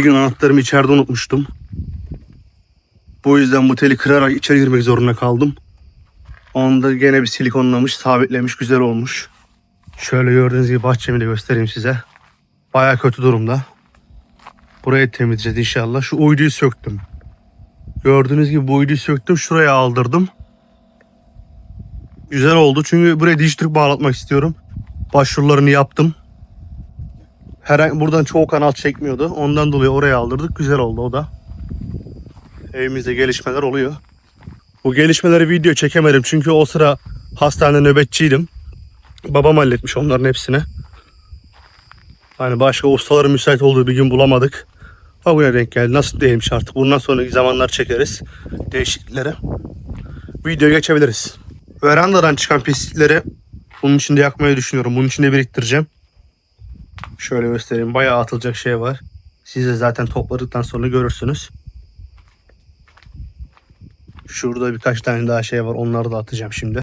Bir gün anahtarımı içeride unutmuştum. Bu yüzden bu teli kırarak içeri girmek zorunda kaldım. Onu da gene bir silikonlamış, sabitlemiş, güzel olmuş. Şöyle gördüğünüz gibi bahçemi de göstereyim size. Baya kötü durumda. Burayı temizleyeceğiz inşallah. Şu uyduyu söktüm. Gördüğünüz gibi bu uyduyu söktüm. Şuraya aldırdım. Güzel oldu çünkü buraya dijitürk bağlatmak istiyorum. Başvurularını yaptım. Herhangi buradan çoğu kanal çekmiyordu. Ondan dolayı oraya aldırdık. Güzel oldu o da. Evimizde gelişmeler oluyor. Bu gelişmeleri video çekemedim çünkü o sıra hastanede nöbetçiydim. Babam halletmiş onların hepsini. Hani başka ustaların müsait olduğu bir gün bulamadık. O güne denk geldi. Nasıl değilmiş artık. Bundan sonraki zamanlar çekeriz. Değişiklikleri. Videoya geçebiliriz. Verandadan çıkan pislikleri bunun içinde yakmayı düşünüyorum. Bunun içinde biriktireceğim. Şöyle göstereyim. Bayağı atılacak şey var. Siz de zaten topladıktan sonra görürsünüz. Şurada birkaç tane daha şey var. Onları da atacağım şimdi.